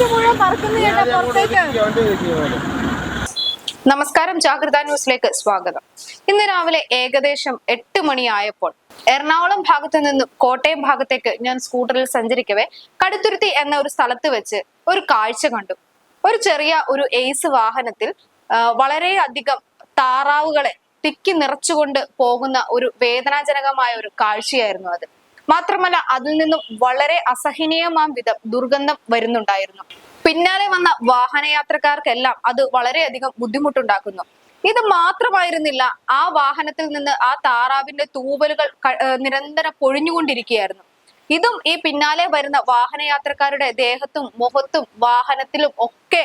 Waste മുഴുവൻ പറക്കുന്ന കേട്ടോ പുറത്തേക്ക്. നമസ്കാരം ജാഗ്രത ന്യൂസിലേക്ക് സ്വാഗതം. ഇന്ന് രാവിലെ ഏകദേശം എട്ട് മണിയായപ്പോൾ എറണാകുളം ഭാഗത്ത് നിന്നും കോട്ടയം ഭാഗത്തേക്ക് ഞാൻ സ്കൂട്ടറിൽ സഞ്ചരിക്കവേ കടുത്തുരുത്തി എന്ന ഒരു സ്ഥലത്ത് വെച്ച് ഒരു കാഴ്ച കണ്ടു. ഒരു ചെറിയ ഒരു എയ്സ് വാഹനത്തിൽ വളരെ അധികം താറാവുകളെ തിക്കി നിറച്ചുകൊണ്ട് പോകുന്ന ഒരു വേദനാജനകമായ ഒരു കാഴ്ചയായിരുന്നു അത്. മാത്രമല്ല അതിൽ നിന്നും വളരെ അസഹനീയമാം വിധം ദുർഗന്ധം വരുന്നുണ്ടായിരുന്നു. പിന്നാലെ വന്ന വാഹനയാത്രക്കാർക്കെല്ലാം അത് വളരെയധികം ബുദ്ധിമുട്ടുണ്ടാക്കുന്നു. ഇത് മാത്രമായിരുന്നില്ല ആ വാഹനത്തിൽ നിന്ന് ആ താറാവിന്റെ തൂവലുകൾ നിരന്തരം പൊഴിഞ്ഞുകൊണ്ടിരിക്കുകയായിരുന്നു. ഇതും ഈ പിന്നാലെ വരുന്ന വാഹനയാത്രക്കാരുടെ ദേഹത്തും മുഖത്തും വാഹനത്തിലും ഒക്കെ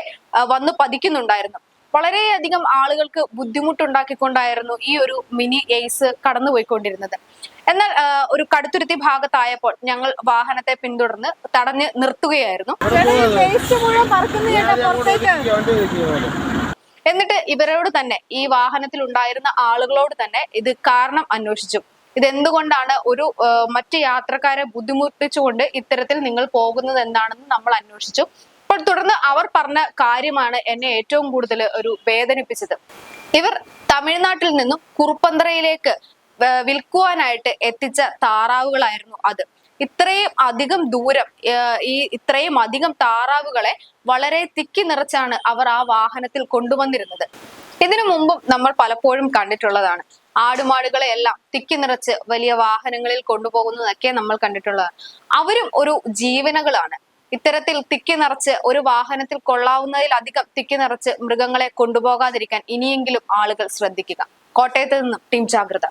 വന്നു പതിക്കുന്നുണ്ടായിരുന്നു. വളരെയധികം ആളുകൾക്ക് ബുദ്ധിമുട്ടുണ്ടാക്കിക്കൊണ്ടായിരുന്നു ഈ ഒരു മിനി എയ്സ് കടന്നുപോയിക്കൊണ്ടിരുന്നത്. എന്നാൽ ഒരു കടുത്തുരുത്തി ഭാഗത്തായപ്പോൾ ഞങ്ങൾ വാഹനത്തെ പിന്തുടർന്ന് തടഞ്ഞ് നിർത്തുകയായിരുന്നു. എന്നിട്ട് ഇവരോട് തന്നെ ഈ വാഹനത്തിൽ ഉണ്ടായിരുന്ന ആളുകളോട് തന്നെ ഇത് കാരണം അന്വേഷിച്ചു. ഇതെന്തുകൊണ്ടാണ് ഒരു മറ്റ് യാത്രക്കാരെ ബുദ്ധിമുട്ടിച്ചുകൊണ്ട് ഇത്തരത്തിൽ നിങ്ങൾ പോകുന്നത് എന്താണെന്ന് നമ്മൾ അന്വേഷിച്ചു. അപ്പോൾ തുടർന്ന് അവർ പറഞ്ഞ കാര്യമാണ് എന്നെ ഏറ്റവും കൂടുതൽ ഒരു വേദനിപ്പിച്ചത്. ഇവർ തമിഴ്നാട്ടിൽ നിന്നും കുറുപ്പന്തറയിലേക്ക് വിൽക്കുവാനായിട്ട് എത്തിച്ച താറാവുകളായിരുന്നു അത്. ഇത്രയും അധികം ദൂരം ഈ ഇത്രയും അധികം താറാവുകളെ വളരെ തിക്കി നിറച്ചാണ് അവർ ആ വാഹനത്തിൽ കൊണ്ടുവന്നിരുന്നത്. ഇതിനു മുമ്പും നമ്മൾ പലപ്പോഴും കണ്ടിട്ടുള്ളതാണ്. ആടുമാടുകളെ എല്ലാം തിക്കി നിറച്ച് വലിയ വാഹനങ്ങളിൽ കൊണ്ടുപോകുന്നതൊക്കെ നമ്മൾ കണ്ടിട്ടുള്ളതാണ്. അവരും ഒരു ജീവനകളാണ്. ഇത്തരത്തിൽ തിക്കി നിറച്ച് ഒരു വാഹനത്തിൽ കൊള്ളാവുന്നതിലധികം തിക്കി നിറച്ച് മൃഗങ്ങളെ കൊണ്ടുപോകാതിരിക്കാൻ ഇനിയെങ്കിലും ആളുകൾ ശ്രദ്ധിക്കുക. കോട്ടയത്ത് നിന്നും ടീം ജാഗ്രത.